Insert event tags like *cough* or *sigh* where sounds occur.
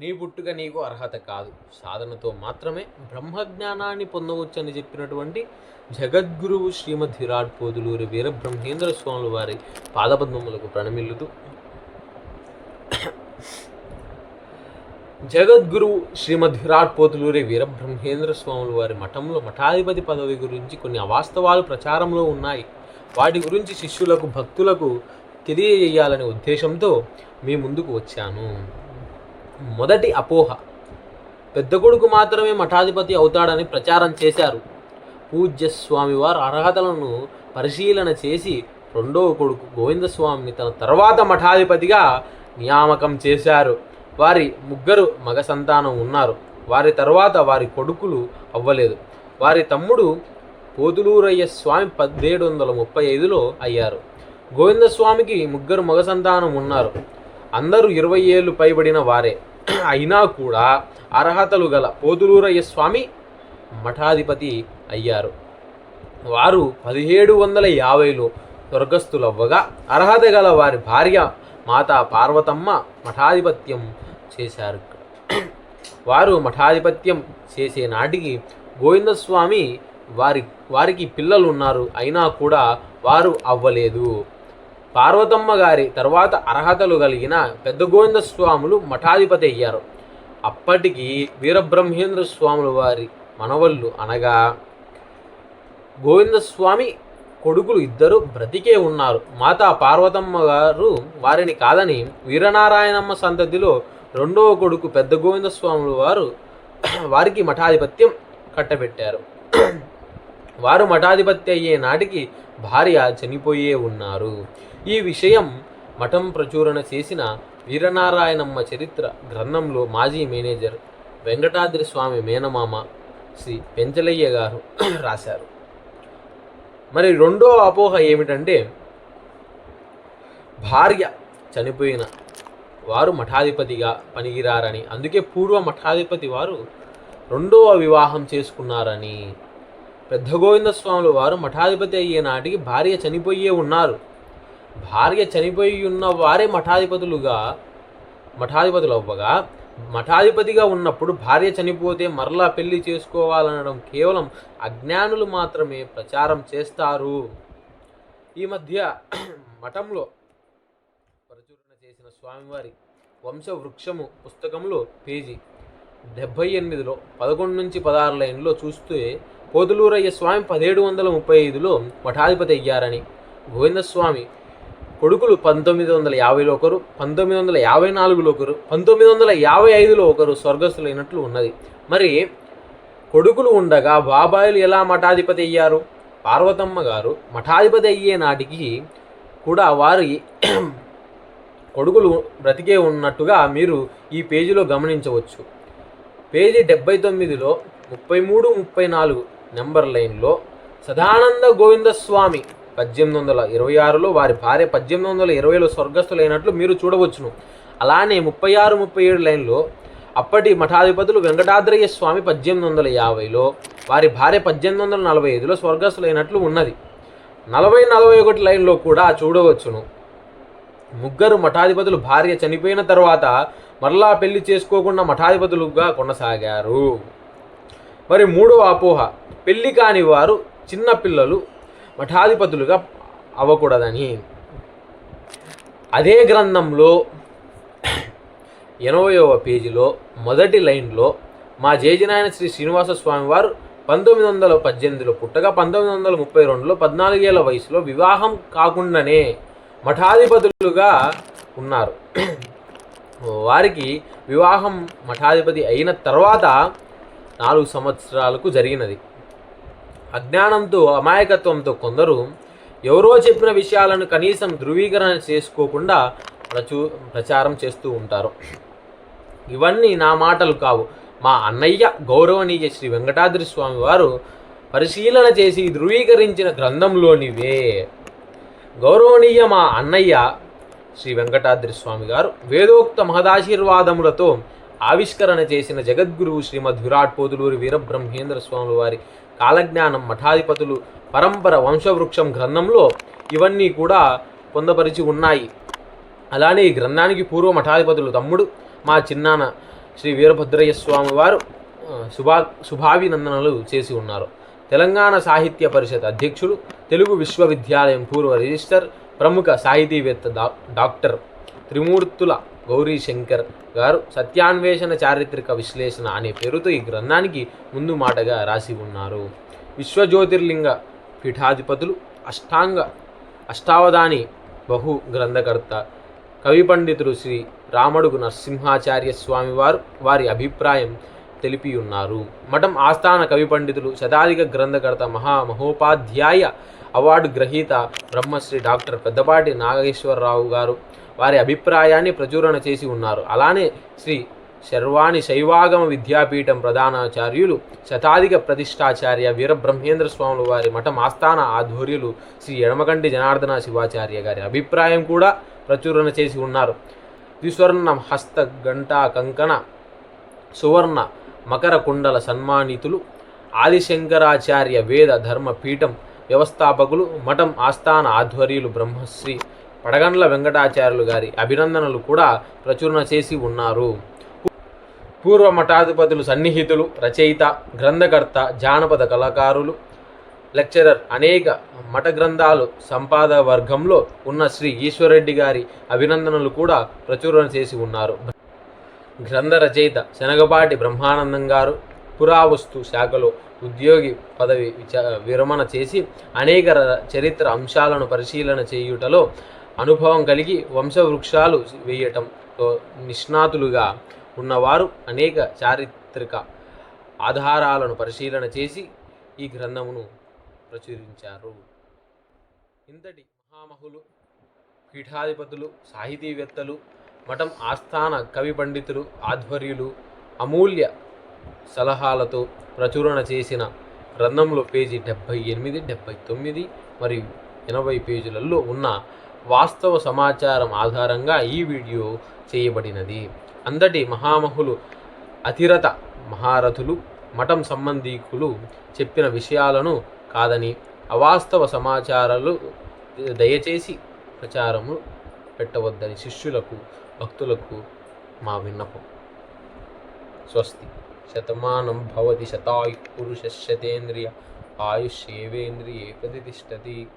నీ పుట్టుక నీకు అర్హత కాదు. సాధనతో మాత్రమే బ్రహ్మజ్ఞానాన్ని పొందవచ్చని చెప్పినటువంటి జగద్గురువు శ్రీమద్ విరాట్ పోదులూరి వీరబ్రహ్మేంద్ర స్వాముల వారి పాదపద్మములకు ప్రణమిల్లుతూ జగద్గురువు శ్రీమద్ విరాట్ పోతులూరి వీరబ్రహ్మేంద్ర స్వాముల వారి మఠంలో మఠాధిపతి పదవి గురించి కొన్ని అవాస్తవాలు ప్రచారంలో ఉన్నాయి. వాటి గురించి శిష్యులకు భక్తులకు తెలియజేయాలనే ఉద్దేశంతో మీ ముందుకు వచ్చాను. మొదటి అపోహ. పెద్ద కొడుకు మాత్రమే మఠాధిపతి అవుతాడని ప్రచారం చేశారు. పూజ్య స్వామివారు అర్హతలను పరిశీలన చేసి రెండవ కొడుకు గోవిందస్వామిని తన తర్వాత మఠాధిపతిగా నియామకం చేశారు. వారి ముగ్గురు మగ సంతానం ఉన్నారు. వారి తర్వాత వారి కొడుకులు అవ్వలేదు. వారి తమ్ముడు పోతులూరయ్య స్వామి పదిహేడు వందల ముప్పై ఐదులో అయ్యారు. గోవిందస్వామికి ముగ్గురు మగ సంతానం ఉన్నారు. అందరూ ఇరవై ఏళ్ళు పైబడిన వారే. అయినా కూడా అర్హతలు గల పోతులూరయ్య స్వామి మఠాధిపతి అయ్యారు. వారు పదిహేడు వందల యాభైలో స్వర్గస్థులవ్వగా అర్హత గల వారి భార్య మాతా పార్వతమ్మ మఠాధిపత్యం చేశారు. వారు మఠాధిపత్యం చేసే నాటికి గోవిందస్వామి వారి వారికి పిల్లలు ఉన్నారు అయినా కూడా వారు అవ్వలేదు. పార్వతమ్మ గారి తర్వాత అర్హతలు కలిగిన పెద్ద గోవింద స్వాములు మఠాధిపతి అయ్యారు. అప్పటికి వీరబ్రహ్మేంద్ర స్వాముల వారి మనవళ్ళు అనగా గోవిందస్వామి కొడుకులు ఇద్దరు బ్రతికే ఉన్నారు. మాతా పార్వతమ్మ గారు వారిని కాదని వీరనారాయణమ్మ సంతతిలో రెండవ కొడుకు పెద్ద గోవిందస్వాములు వారు వారికి మఠాధిపత్యం కట్టబెట్టారు. వారు మఠాధిపతి అయ్యే నాటికి భార్య చనిపోయే ఉన్నారు. ఈ విషయం మఠం ప్రచురణ చేసిన వీరనారాయణమ్మ చరిత్ర గ్రంథంలో మాజీ మేనేజర్ వెంకటాద్రి స్వామి మేనమామ శ్రీ పెంచలయ్య గారు *clears throat* రాశారు. మరి రెండో అపోహ ఏమిటంటే భార్య చనిపోయిన వారు మఠాధిపతిగా పనికిరారని అందుకే పూర్వ మఠాధిపతి వారు రెండవ వివాహం చేసుకున్నారని పెద్ద గోవిందస్వాముల వారు మఠాధిపతి అయ్యే నాటికి భార్య చనిపోయే ఉన్నారు. భార్య చనిపోయి ఉన్న వారే మఠాధిపతులుగా మఠాధిపతులు అవ్వగా మఠాధిపతిగా ఉన్నప్పుడు భార్య చనిపోతే మరలా పెళ్ళి చేసుకోవాలనడం కేవలం అజ్ఞానులు మాత్రమే ప్రచారం చేస్తారు. ఈ మధ్య మఠంలో ప్రచురణ చేసిన స్వామివారి వంశవృక్షము పుస్తకంలో పేజీ డెబ్భై ఎనిమిదిలో పదకొండు నుంచి పదహారు లైన్లో చూస్తే కోదులూరయ్య స్వామి పదిహేడు వందల ముప్పై ఐదులో మఠాధిపతి అయ్యారని గోవిందస్వామి కొడుకులు పంతొమ్మిది వందల యాభైలో ఒకరు పంతొమ్మిది వందల యాభై నాలుగులో ఒకరు పంతొమ్మిది వందల యాభై ఐదులో ఒకరు స్వర్గస్థులైనట్లు ఉన్నది. మరి కొడుకులు ఉండగా బాబాయిలు ఎలా మఠాధిపతి అయ్యారు? పార్వతమ్మ గారు మఠాధిపతి అయ్యే నాటికి కూడా వారి కొడుకులు బ్రతికే ఉన్నట్టుగా మీరు ఈ పేజీలో గమనించవచ్చు. పేజీ డెబ్బై తొమ్మిదిలో ముప్పై మూడు ముప్పై నాలుగు నెంబర్ లైన్లో సదానంద గోవిందస్వామి పద్దెనిమిది వందల ఇరవై ఆరులో వారి భార్య పద్దెనిమిది వందల ఇరవైలో స్వర్గస్థులైనట్లు మీరు చూడవచ్చును. అలానే ముప్పై ఆరు ముప్పై ఏడు లైన్లో అప్పటి మఠాధిపతులు వెంకటాద్రయ్య స్వామి పద్దెనిమిది వందల యాభైలో వారి భార్య పద్దెనిమిది వందల నలభై ఐదులో స్వర్గస్థులైనట్లు ఉన్నది. నలభై నలభై ఒకటి లైన్లో కూడా చూడవచ్చును. ముగ్గురు మఠాధిపతులు భార్య చనిపోయిన తర్వాత మరలా పెళ్ళి చేసుకోకుండా మఠాధిపతులుగా కొనసాగారు. మరి మూడవ అపోహ పెళ్ళి కాని వారు చిన్నపిల్లలు మఠాధిపతులుగా అవ్వకూడదని. అదే గ్రంథంలో ఎనభైవ పేజీలో మొదటి లైన్లో మా జయజనాయన శ్రీ శ్రీనివాస స్వామి వారు పంతొమ్మిది వందల పద్దెనిమిదిలో పుట్టగా పంతొమ్మిది వందల ముప్పై రెండులో పద్నాలుగేళ్ళ వయసులో వివాహం కాకుండానే మఠాధిపతులుగా ఉన్నారు. వారికి వివాహం మఠాధిపతి అయిన తర్వాత నాలుగు సంవత్సరాలకు జరిగినది. అజ్ఞానంతో అమాయకత్వంతో కొందరు ఎవరో చెప్పిన విషయాలను కనీసం ధృవీకరణ చేసుకోకుండా ప్రచు ప్రచారం చేస్తూ ఉంటారు. ఇవన్నీ నా మాటలు కావు. మా అన్నయ్య గౌరవనీయ శ్రీ వెంకటాద్రి స్వామి వారు పరిశీలన చేసి ధృవీకరించిన గ్రంథంలోనివే. గౌరవనీయ మా అన్నయ్య శ్రీ వెంకటాద్రి స్వామి గారు వేదోక్త మహదాశీర్వాదములతో ఆవిష్కరణ చేసిన జగద్గురువు శ్రీమద్ విరాట్ పోతులూరి వీరబ్రహ్మేంద్ర స్వామి వారి కాలజ్ఞానం మఠాధిపతులు పరంపర వంశవృక్షం గ్రంథంలో ఇవన్నీ కూడా పొందపరిచి ఉన్నాయి. అలానే ఈ గ్రంథానికి పూర్వ మఠాధిపతులు తమ్ముడు మా చిన్నాన్న శ్రీ వీరభద్రయ్య స్వామి వారు శుభా శుభాభినందనలు చేసి ఉన్నారు. తెలంగాణ సాహిత్య పరిషత్ అధ్యక్షులు తెలుగు విశ్వవిద్యాలయం పూర్వ రిజిస్టర్ ప్రముఖ సాహితీవేత్త డా డాక్టర్ త్రిమూర్తుల గౌరీ శంకర్ గారు సత్యాన్వేషణ చారిత్రక విశ్లేషణ అనే పేరుతో ఈ గ్రంథానికి ముందు మాటగా రాసి ఉన్నారు. విశ్వజ్యోతిర్లింగ పీఠాధిపతులు అష్టాంగ అష్టావధాని బహు గ్రంథకర్త కవి పండితులు శ్రీ రామడుగు నరసింహాచార్య స్వామివారు వారి అభిప్రాయం తెలిపి ఉన్నారు మఠం ఆస్థాన కవి పండితులు శతాధిక గ్రంథకర్త మహా మహోపాధ్యాయ అవార్డు గ్రహీత బ్రహ్మశ్రీ డాక్టర్ పెద్దపాటి నాగేశ్వరరావు గారు వారి అభిప్రాయాన్ని ప్రచురణ చేసి ఉన్నారు. అలానే శ్రీ శర్వాణి శైవాగమ విద్యాపీఠం ప్రధానాచార్యులు శతాధిక ప్రతిష్టాచార్య వీరబ్రహ్మేంద్ర స్వాములు వారి మఠం ఆస్థాన ఆధ్వర్యులు శ్రీ ఎడమకంటి జనార్దన శివాచార్య గారి అభిప్రాయం కూడా ప్రచురణ చేసి ఉన్నారు. ద్విస్వర్ణ హస్త గంటా కంకణ సువర్ణ మకర కుండల సన్మానితులు ఆదిశంకరాచార్య వేద ధర్మ పీఠం వ్యవస్థాపకులు మఠం ఆస్థాన ఆధ్వర్యులు బ్రహ్మశ్రీ పడగండ్ల వెంకటాచార్యులు గారి అభినందనలు కూడా ప్రచురణ చేసి ఉన్నారు. పూర్వ మఠాధిపతులు సన్నిహితులు రచయిత గ్రంథకర్త జానపద కళాకారులు లెక్చరర్ అనేక మఠ గ్రంథాలు సంపాద వర్గంలో ఉన్న శ్రీ ఈశ్వరెడ్డి గారి అభినందనలు కూడా ప్రచురణ చేసి ఉన్నారు. గ్రంథ రచయిత శనగపాటి బ్రహ్మానందం గారు పురావస్తు శాఖలో ఉద్యోగి పదవి విచ- విరమణ చేసి అనేక చరిత్ర అంశాలను పరిశీలన చేయుటలో అనుభవం కలిగి వంశవృక్షాలు వేయటంలో నిష్ణాతులుగా ఉన్నవారు అనేక చారిత్రక ఆధారాలను పరిశీలన చేసి ఈ గ్రంథమును ప్రచురించారు. ఇంతటి మహామహులు పీఠాధిపతులు సాహితీవేత్తలు మఠం ఆస్థాన కవి పండితులు ఆధ్వర్యులు అమూల్య సలహాలతో ప్రచురణ చేసిన గ్రంథంలో పేజీ డెబ్భై ఎనిమిది డెబ్భై తొమ్మిది మరియు ఎనభై పేజీలలో ఉన్న వాస్తవ సమాచారం ఆధారంగా ఈ వీడియో చేయబడినది. అందటి మహామహులు అతిరత మహారథులు మఠం సంబంధీకులు చెప్పిన విషయాలను కాదని అవాస్తవ సమాచారాలు దయచేసి ప్రచారము పెట్టవద్దని శిష్యులకు భక్తులకు మా విన్నపం. స్వస్తి. శతమానం భవతి శతాయు పురుష శతేంద్రియ ఆయుష్ ఆయుష్యేవేంద్రియే ప్రతిష్టతి.